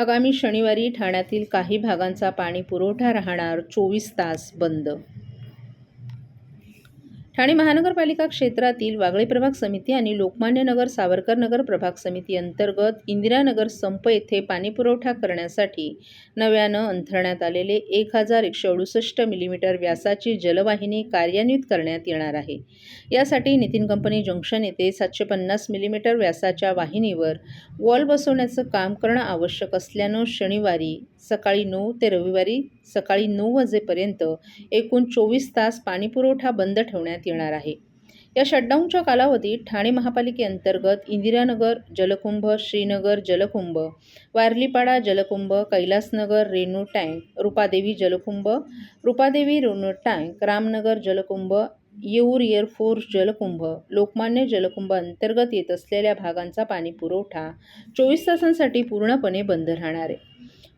आगामी शनिवारी ठाण्यातील काही भागांचा पाणी पुरवठा राहणार चोवीस तास बंद ठाणे महानगरपालिका क्षेत्रातील वागळे प्रभाग समिती आणि लोकमान्य नगर सावरकर नगर प्रभाग समिती अंतर्गत इंदिरानगर संप येथे पाणीपुरवठा करण्यासाठी नव्यानं अंथरण्यात आलेले एक हजार एकशे अडुसष्ट मिलीमीटर व्यासाची जलवाहिनी कार्यान्वित करण्यात येणार आहे. यासाठी नितीन कंपनी जंक्शन येथे सातशे पन्नास मिलीमीटर व्यासाच्या वाहिनीवर वॉल बसवण्याचं काम करणं आवश्यक असल्यानं शनिवारी सकाळी नऊ ते रविवारी सकाळी नऊ वाजेपर्यंत एकूण चोवीस तास पाणीपुरवठा बंद ठेवण्यात येणार आहे. या शटडाऊनच्या कालावधीत ठाणे महापालिकेअंतर्गत इंदिरानगर जलकुंभ श्रीनगर जलकुंभ वारलीपाडा जलकुंभ कैलासनगर रेणू टँक रुपादेवी जलकुंभ रुपादेवी रेणू टँक रामनगर जलकुंभ येऊर एअरफोर्स जलकुंभ लोकमान्य जलकुंभ अंतर्गत येत असलेल्या भागांचा पाणीपुरवठा चोवीस तासांसाठी पूर्णपणे बंद राहणार आहे.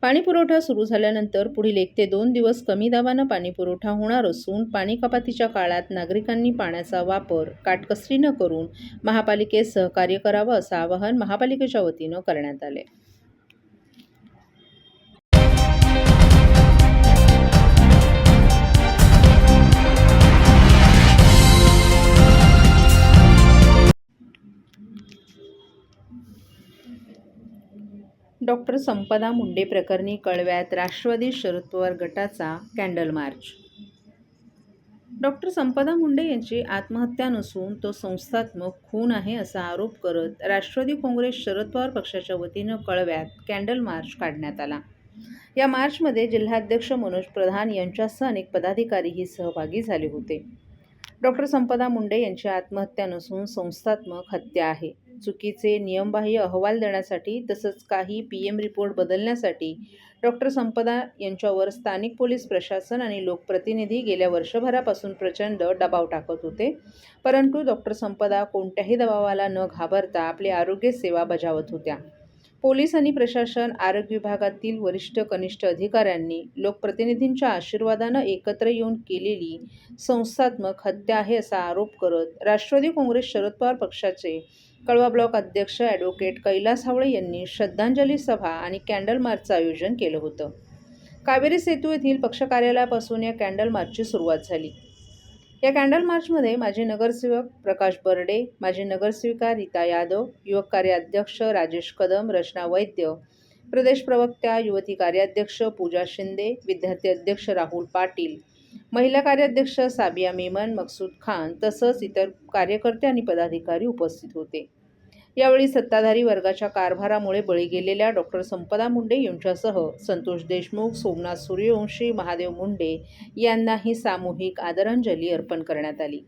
पाणीपुरवठा सुरू झाल्यानंतर पुढील एक ते दोन दिवस कमी दाबानं पाणीपुरवठा होणार असून पाणी कपातीच्या काळात नागरिकांनी पाण्याचा वापर काटकसरीनं करून महापालिकेस सहकार्य करावं असं आवाहन महापालिकेच्या वतीनं करण्यात आले. डॉक्टर संपदा मुंडे प्रकरणी कळव्यात राष्ट्रवादी शरद पवार गटाचा candle march. Doctor Sampada Munde यांची आत्महत्या नसून तो संस्थात्मक खून आहे असा आरोप करत राष्ट्रवादी काँग्रेस शरद पवार पक्षाच्या वतीनं कळव्यात कॅन्डल मार्च काढण्यात आला. या मार्चमध्ये जिल्हाध्यक्ष मनोज प्रधान यांच्यासह अनेक पदाधिकारीही सहभागी झाले होते. डॉक्टर संपदा मुंडे यांची आत्महत्या नसून संस्थात्मक हत्या आहे. चुकीचे नियमबाह्य अहवाल देण्यासाठी तसंच काही पी एम रिपोर्ट बदलण्यासाठी डॉक्टर संपदा यांच्यावर स्थानिक पोलीस प्रशासन आणि लोकप्रतिनिधी गेल्या वर्षभरापासून प्रचंड दबाव टाकत होते. परंतु डॉक्टर संपदा कोणत्याही दबावाला न घाबरता आपली आरोग्य सेवा बजावत होत्या. पोलीस आणि प्रशासन आरोग्य विभागातील वरिष्ठ कनिष्ठ अधिकाऱ्यांनी लोकप्रतिनिधींच्या आशीर्वादानं एकत्र येऊन केलेली संस्थात्मक हत्या आहे असा आरोप करत राष्ट्रवादी काँग्रेस शरद पवार पक्षाचे कळवा ब्लॉक अध्यक्ष ॲडव्होकेट कैलास हावळे यांनी श्रद्धांजली सभा आणि कॅन्डल मार्चचं आयोजन केलं होतं. कावेरी सेतू येथील पक्ष कार्यालयापासून या कॅन्डल मार्चची सुरुवात झाली. या कॅन्डल मार्चमध्ये माजी नगरसेवक प्रकाश बर्डे माजी नगरसेविका रीता यादव युवक कार्याध्यक्ष राजेश कदम रचना वैद्य प्रदेश प्रवक्त्या युवती कार्याध्यक्ष पूजा शिंदे विद्यार्थी अध्यक्ष राहुल पाटील महिला कार्याध्यक्ष साबिया मेमन मकसूद खान तसंच इतर कार्यकर्ते आणि पदाधिकारी उपस्थित होते. यावेळी सत्ताधारी वर्गाच्या कारभारामुळे बळी गेलेल्या डॉक्टर संपदा मुंडे यांच्यासह संतोष देशमुख सोमनाथ सूर्यवंशी महादेव मुंडे यांनाही सामूहिक आदरांजली अर्पण करण्यात आली.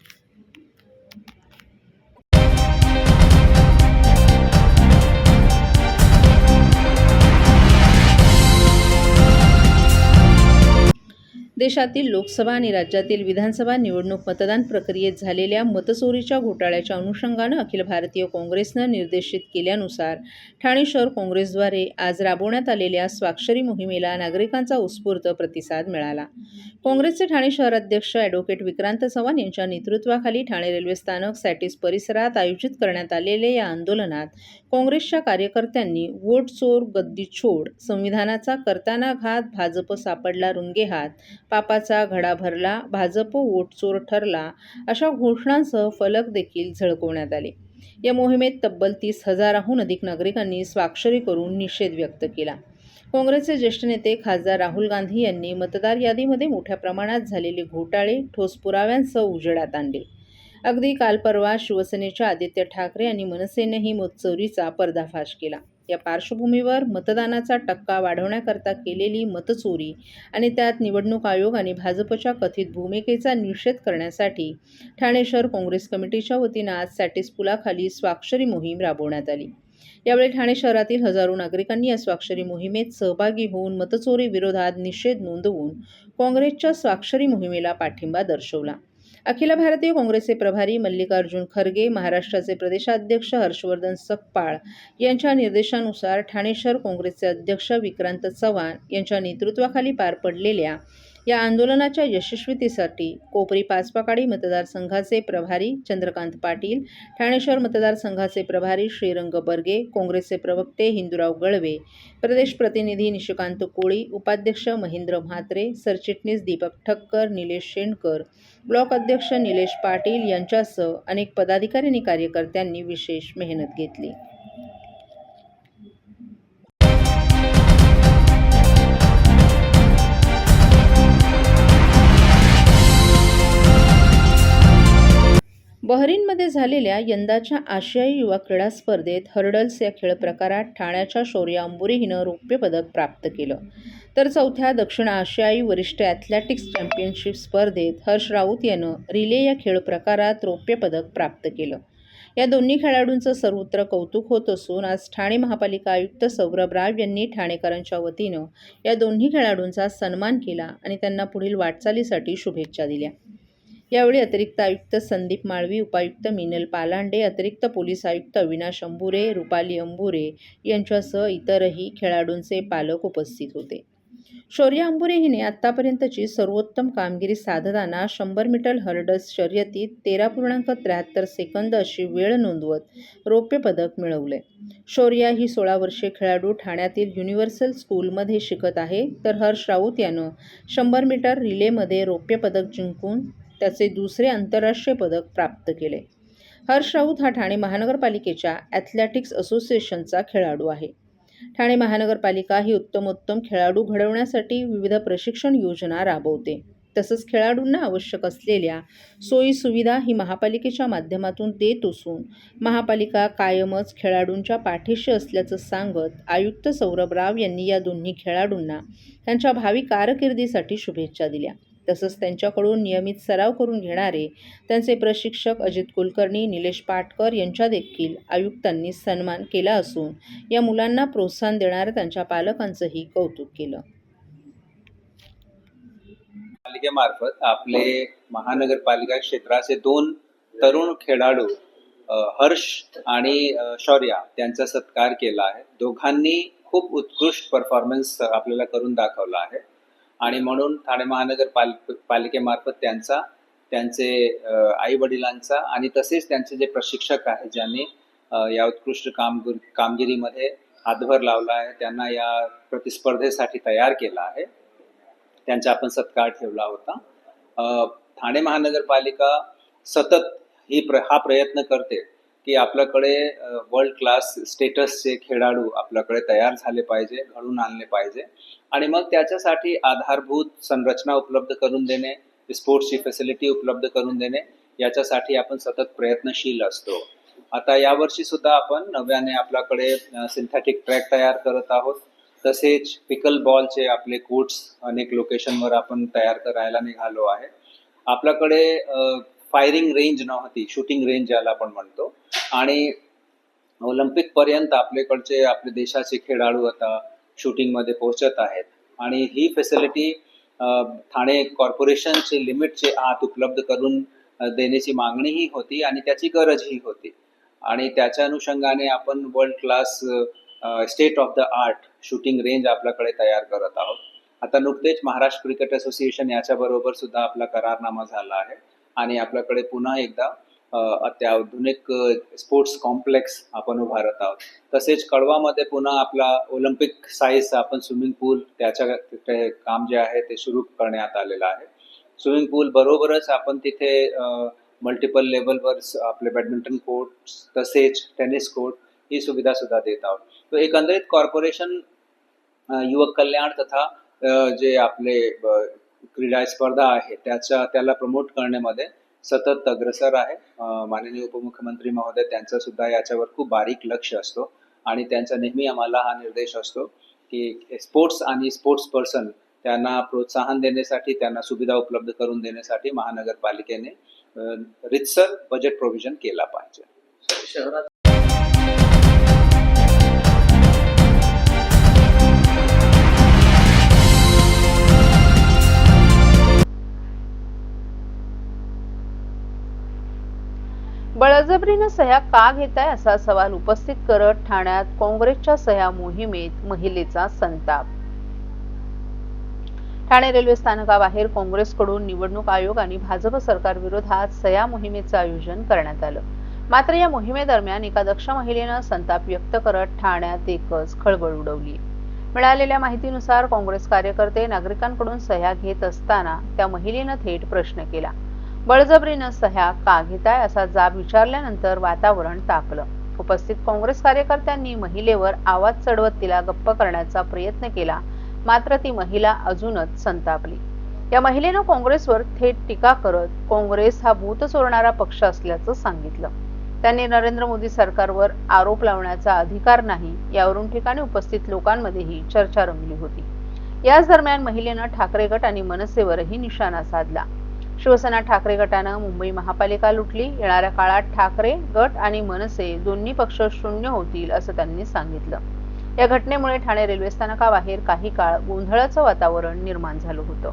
देशातील लोकसभा आणि राज्यातील विधानसभा निवडणूक मतदान प्रक्रियेत झालेल्या मतचोरीच्या घोटाळ्याच्या अनुषंगानं अखिल भारतीय काँग्रेसनं निर्देशित केल्यानुसार ठाणे शहर काँग्रेसद्वारे आज राबवण्यात आलेल्या स्वाक्षरी मोहिमेला नागरिकांचा उत्स्फूर्त प्रतिसाद मिळाला. काँग्रेसचे ठाणे शहर अध्यक्ष ॲडव्होकेट विक्रांत चव्हाण यांच्या नेतृत्वाखाली ठाणे रेल्वे स्थानक सॅटिस परिसरात आयोजित करण्यात आलेल्या या आंदोलनात काँग्रेसच्या कार्यकर्त्यांनी वोट चोर गद्दी छोड संविधानाचा करताना घात भाजप सापडला रुंगेहात पापाचा घडा भरला भाजप वोट चोर ठरला अशा घोषणांसह फलक देखील झळकवण्यात आले. या मोहिमेत तब्बल तीस हजाराहून अधिक नागरिकांनी स्वाक्षरी करून निषेध व्यक्त केला. काँग्रेसचे ज्येष्ठ नेते खासदार राहुल गांधी यांनी मतदार यादीमध्ये मोठ्या प्रमाणात झालेले घोटाळे ठोस पुराव्यांसह उजेडात आणले. अगदी काल परवा शिवसेनेच्या आदित्य ठाकरे आणि मनसेनेही मतचोरीचा पर्दाफाश केला. या पार्श्वभूमीवर मतदानाचा टक्का वाढवण्याकरता केलेली मतचोरी आणि त्यात निवडणूक आयोग आणि भाजपच्या कथित भूमिकेचा निषेध करण्यासाठी ठाणे शहर काँग्रेस कमिटीच्या वतीनं आज सॅटिस पुलाखाली स्वाक्षरी मोहीम राबवण्यात आली. यावेळी ठाणे शहरातील हजारो नागरिकांनी या स्वाक्षरी मोहिमेत सहभागी होऊन मतचोरी विरोधात निषेध नोंदवून काँग्रेसच्या स्वाक्षरी मोहिमेला पाठिंबा दर्शवला. अखिल भारतीय काँग्रेसचे प्रभारी मल्लिकार्जुन खरगे महाराष्ट्राचे प्रदेशाध्यक्ष हर्षवर्धन सप्पाळ यांच्या निर्देशानुसार ठाणे शहर काँग्रेसचे अध्यक्ष विक्रांत चव्हाण यांच्या नेतृत्वाखाली पार पडलेल्या या आंदोलनाच्या यशस्वीतेसाठी कोपरी पाचपाकाडी मतदारसंघाचे प्रभारी चंद्रकांत पाटील ठाणे शहर मतदारसंघाचे प्रभारी श्रीरंग बर्गे काँग्रेसचे प्रवक्ते हिंदुराव गळवे प्रदेश प्रतिनिधी निशिकांत कोळी उपाध्यक्ष महेंद्र म्हात्रे सरचिटणीस दीपक ठक्कर निलेश शेणकर ब्लॉक अध्यक्ष निलेश पाटील यांच्यासह अनेक पदाधिकारी आणि कार्यकर्त्यांनी विशेष मेहनत घेतली. बहरीनमध्ये झालेल्या यंदाच्या आशियाई युवा क्रीडा स्पर्धेत हर्डल्स या खेळ प्रकारात ठाण्याच्या शौर्य अंबुरे हिनं रौप्यपदक प्राप्त केलं. तर चौथ्या दक्षिण आशियाई वरिष्ठ ॲथलेटिक्स चॅम्पियनशिप स्पर्धेत हर्ष राऊत यानं रिले या खेळ प्रकारात रौप्यपदक प्राप्त केलं. या दोन्ही खेळाडूंचं सर्वत्र कौतुक होत असून आज ठाणे महापालिका आयुक्त सौरभ राव यांनी ठाणेकरांच्या वतीनं या दोन्ही खेळाडूंचा सन्मान केला आणि त्यांना पुढील वाटचालीसाठी शुभेच्छा दिल्या. यावेळी अतिरिक्त आयुक्त संदीप माळवी उपायुक्त मिनल पालांडे अतिरिक्त पोलीस आयुक्त अविनाश अंबुरे रुपाली अंबुरे यांच्यासह इतरही खेळाडूंचे पालक उपस्थित होते. शौर्य अंबुरे हिने आत्तापर्यंतची सर्वोत्तम कामगिरी साधताना शंभर मीटर हर्डस शर्यतीत तेरा पूर्णांक त्र्याहत्तर सेकंद अशी वेळ नोंदवत रौप्य पदक मिळवले. शौर्या ही सोळा वर्षे खेळाडू ठाण्यातील युनिव्हर्सल स्कूलमध्ये शिकत आहे तर हर्ष राऊत यानं शंभर मीटर रिलेमध्ये रौप्य पदक जिंकून त्याचे दुसरे आंतरराष्ट्रीय पदक प्राप्त केले. हर्ष राऊत हा ठाणे महानगरपालिकेच्या ॲथलेटिक्स असोसिएशनचा खेळाडू आहे. ठाणे महानगरपालिका ही उत्तमोत्तम खेळाडू घडवण्यासाठी विविध प्रशिक्षण योजना राबवते. तसंच खेळाडूंना आवश्यक असलेल्या सोयीसुविधा ही महापालिकेच्या माध्यमातून देत असून महापालिका कायमच खेळाडूंच्या पाठीशी असल्याचं सांगत आयुक्त सौरभ राव यांनी या दोन्ही खेळाडूंना त्यांच्या भावी कारकिर्दीसाठी शुभेच्छा दिल्या. तसंच त्यांच्याकडून नियमित सराव करून घेणारे त्यांचे प्रशिक्षक अजित कुलकर्णी निलेश पाटकर यांच्या देखील आयुक्तांनी सन्मान केला असून या मुलांना प्रोत्साहन देणाऱ्या त्यांच्या पालकांचंही कौतुक केलं. पालिकेमार्फत आपले महानगरपालिका क्षेत्राचे दोन तरुण खेळाडू हर्ष आणि शौर्या त्यांचा सत्कार केला आहे. दोघांनी खूप उत्कृष्ट परफॉर्मन्स आपल्याला करून दाखवला आहे. आणि म्हणून ठाणे महानगर पाल पालिकेमार्फत त्यांचा त्यांचे आई वडिलांचा आणि तसेच त्यांचे जे प्रशिक्षक आहे ज्यांनी या उत्कृष्ट कामगिरी कामगिरीमध्ये हातभार लावला आहे त्यांना या प्रतिस्पर्धेसाठी तयार केला आहे. त्यांचा आपण सत्कार ठेवला होता. ठाणे महानगरपालिका सतत ही प्र हा प्रयत्न करते. की आपल्याकडे वर्ल्ड क्लास स्टेटसचे खेळाडू आपल्याकडे तयार झाले पाहिजे घडून आणले पाहिजे. आणि मग त्याच्यासाठी आधारभूत संरचना उपलब्ध करून देणे स्पोर्ट्सची फॅसिलिटी उपलब्ध करून देणे याच्यासाठी आपण सतत प्रयत्नशील असतो. आता यावर्षी सुद्धा आपण नव्याने आपल्याकडे सिंथेटिक ट्रॅक तयार करत आहोत. तसेच पिकल बॉलचे आपले कोट्स अनेक लोकेशनवर आपण तयार करायला निघालो आहे. आपल्याकडे फायरिंग रेंज नव्हती शूटिंग रेंज ज्याला आपण म्हणतो. आणि ऑलिम्पिक पर्यंत आपल्याकडचे आपले देशाचे खेळाडू आता शूटिंगमध्ये पोहोचत आहेत. आणि ही फॅसिलिटी ठाणे कॉर्पोरेशनचे लिमिटचे आत उपलब्ध करून देण्याची मागणीही होती आणि त्याची गरजही होती. आणि त्याच्या अनुषंगाने आपण world class state of the art shooting range आपल्याकडे तयार करत आहोत. आता नुकतेच महाराष्ट्र क्रिकेट असोसिएशन याच्याबरोबर सुद्धा आपला करारनामा झाला आहे. आणि आपल्याकडे पुन्हा एकदा अत्याधुनिक स्पोर्ट्स कॉम्प्लेक्स आपण उभारत आहोत. तसेच कळवामध्ये पुन्हा आपला ऑलिम्पिक साईज आपण स्विमिंग पूल त्याच्या तिथे काम जे आहे ते सुरू करण्यात आलेलं आहे. स्विमिंग पूल बरोबरच आपण तिथे मल्टिपल लेवलवर आपले बॅडमिंटन कोर्ट तसेच टेनिस कोर्ट ही सुविधा सुद्धा देत आहोत. तर एकंदरीत कॉर्पोरेशन युवक कल्याण तथा जे आपले क्रीडा स्पर्धा आहे त्याच्या त्याला प्रमोट करण्यामध्ये सतत अग्रसर आहे. माननीय उपमुख्यमंत्री महोदय त्यांचा सुद्धा याच्यावर खूप बारीक लक्ष असतो आणि त्यांचा नेहमी आम्हाला हा निर्देश असतो की स्पोर्ट्स आणि स्पोर्ट्स पर्सन त्यांना प्रोत्साहन देण्यासाठी त्यांना सुविधा उपलब्ध करून देण्यासाठी महानगरपालिकेने रितसर बजेट प्रोव्हिजन केला पाहिजे. शहरात बळजबरीनं सह्या का घेताय असा सवाल उपस्थित करत ठाण्यात काँग्रेसच्या सह्या मोहिमेत महिलेचा संताप. ठाणे रेल्वे स्थानकाबाहेर काँग्रेसकडून निवडणूक आयोग आणि भाजप सरकार विरोधात सया मोहिमेचं आयोजन करण्यात आलं. मात्र या मोहिमेदरम्यान एका दक्ष महिलेनं संताप व्यक्त करत ठाण्यात एकच खळबळ उडवली. मिळालेल्या माहितीनुसार काँग्रेस कार्यकर्ते नागरिकांकडून सह्या घेत असताना त्या महिलेनं थेट प्रश्न केला. बळजबरीनं सह्या का घेताय असा जाब विचारल्यानंतर वातावरण तापलं. उपस्थित काँग्रेस कार्यकर्त्यांनी महिलेवर आवाज चढवत तिला गप्प करण्याचा प्रयत्न केला. मात्र ती महिला अजूनच संतापली. या महिलेनं काँग्रेसवर थेट टीका करत काँग्रेस हा भूत चोरणारा पक्ष असल्याचं सांगितलं. त्यांनी नरेंद्र मोदी सरकारवर आरोप लावण्याचा अधिकार नाही यावरून ठिकाणी उपस्थित लोकांमध्येही चर्चा रंगली होती. याच दरम्यान महिलेनं ठाकरे गट आणि मनसेवरही निशाणा साधला. शिवसेना ठाकरे गटानं मुंबई महापालिका लुटली. येणाऱ्या काळात ठाकरे गट आणि मनसे दोन्ही पक्ष शून्य होतील असं त्यांनी सांगितलं. या घटनेमुळे ठाणे रेल्वे स्थानकाबाहेर काही काळ गोंधळाचं वातावरण निर्माण झालं होतं.